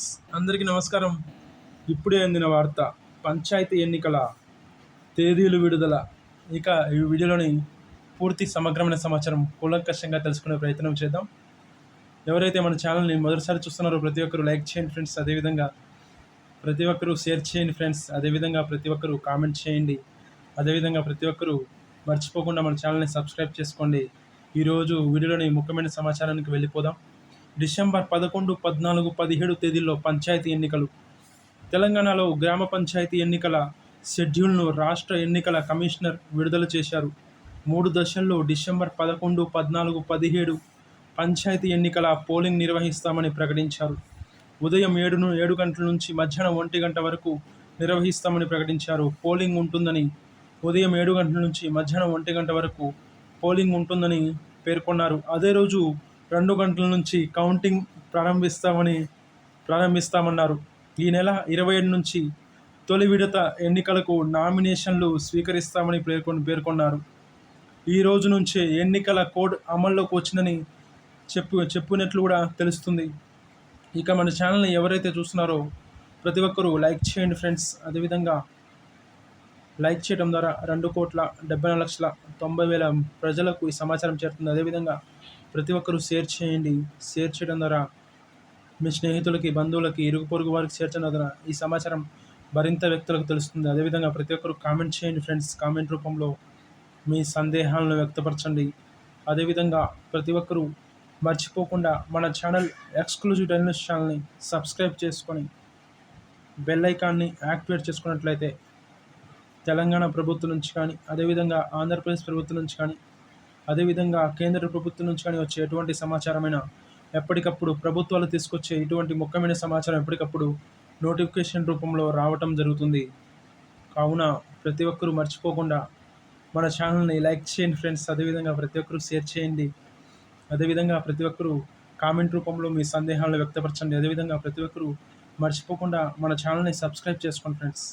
Friends. అందరికీ నమస్కారం. ఇప్పుడే అందిన వార్త పంచాయతీ ఎన్నికల తేదీలు విడుదల. ఇక ఈ వీడియోలోని పూర్తి సమగ్రమైన సమాచారం కూలంకషంగా తెలుసుకునే ప్రయత్నం చేద్దాం. ఎవరైతే మన ఛానల్ని మొదటిసారి చూస్తున్నారో ప్రతి ఒక్కరు లైక్ చేయండి ఫ్రెండ్స్. అదేవిధంగా ప్రతి ఒక్కరూ షేర్ చేయండి ఫ్రెండ్స్. అదేవిధంగా ప్రతి ఒక్కరూ కామెంట్ చేయండి. అదేవిధంగా ప్రతి ఒక్కరూ మర్చిపోకుండా మన ఛానల్ని సబ్స్క్రైబ్ చేసుకోండి. ఈరోజు వీడియోలోని ముఖ్యమైన సమాచారానికి వెళ్ళిపోదాం. డిసెంబర్ పదకొండు పద్నాలుగు పదిహేడు తేదీల్లో పంచాయతీ ఎన్నికలు. తెలంగాణలో గ్రామ పంచాయతీ ఎన్నికల షెడ్యూల్ను రాష్ట్ర ఎన్నికల కమిషనర్ విడుదల చేశారు. మూడు దశల్లో డిసెంబర్ పదకొండు పద్నాలుగు పదిహేడు పంచాయతీ ఎన్నికల పోలింగ్ నిర్వహిస్తామని ప్రకటించారు. ఉదయం ఏడును ఏడు గంటల నుంచి మధ్యాహ్నం ఒంటి గంట వరకు నిర్వహిస్తామని ప్రకటించారు. పోలింగ్ ఉంటుందని ఉదయం ఏడు గంటల నుంచి మధ్యాహ్నం ఒంటి గంట వరకు పోలింగ్ ఉంటుందని పేర్కొన్నారు. అదే రోజు రెండు గంటల నుంచి కౌంటింగ్ ప్రారంభిస్తామని ప్రారంభిస్తామన్నారు. ఈ నెల ఇరవై ఏడు నుంచి తొలి విడత ఎన్నికలకు నామినేషన్లు స్వీకరిస్తామని పేర్కొని పేర్కొన్నారు. ఈ రోజు నుంచే ఎన్నికల కోడ్ అమల్లోకి వచ్చిందని చెప్పు చెప్పినట్లు కూడా తెలుస్తుంది. ఇక మన ఛానల్ని ఎవరైతే చూస్తున్నారో ప్రతి ఒక్కరూ లైక్ చేయండి ఫ్రెండ్స్. అదేవిధంగా లైక్ చేయడం ద్వారా రెండు కోట్ల డెబ్బై నాలుగు లక్షల తొంభై వేల ప్రజలకు ఈ సమాచారం చేరుతుంది. అదేవిధంగా ప్రతి ఒక్కరూ షేర్ చేయండి. షేర్ చేయడం ద్వారా మీ స్నేహితులకి బంధువులకి ఇరుగు పొరుగు వారికి షేర్ చేయడం ద్వారా ఈ సమాచారం మరింత వ్యక్తులకు తెలుస్తుంది. అదేవిధంగా ప్రతి ఒక్కరు కామెంట్ చేయండి ఫ్రెండ్స్. కామెంట్ రూపంలో మీ సందేహాలను వ్యక్తపరచండి. అదేవిధంగా ప్రతి ఒక్కరూ మర్చిపోకుండా మన ఛానల్ ఎక్స్క్లూజివ్ టెలివిజన్ ఛానల్ని సబ్స్క్రైబ్ చేసుకొని బెల్ ఐకాన్ని యాక్టివేట్ చేసుకున్నట్లయితే తెలంగాణ ప్రభుత్వం నుంచి కానీ అదేవిధంగా ఆంధ్రప్రదేశ్ ప్రభుత్వం నుంచి కానీ అదేవిధంగా కేంద్ర ప్రభుత్వం నుంచి కానీ వచ్చే ఎటువంటి సమాచారమైన ఎప్పటికప్పుడు ప్రభుత్వాలు తీసుకొచ్చే ఇటువంటి ముఖ్యమైన సమాచారం ఎప్పటికప్పుడు నోటిఫికేషన్ రూపంలో రావటం జరుగుతుంది. కావున ప్రతి ఒక్కరూ మర్చిపోకుండా మన ఛానల్ని లైక్ చేయండి ఫ్రెండ్స్. అదేవిధంగా ప్రతి ఒక్కరూ షేర్ చేయండి. అదేవిధంగా ప్రతి ఒక్కరూ కామెంట్ రూపంలో మీ సందేహాలను వ్యక్తపరచండి. అదేవిధంగా ప్రతి ఒక్కరూ మర్చిపోకుండా మన ఛానల్ని సబ్స్క్రైబ్ చేసుకోండి ఫ్రెండ్స్.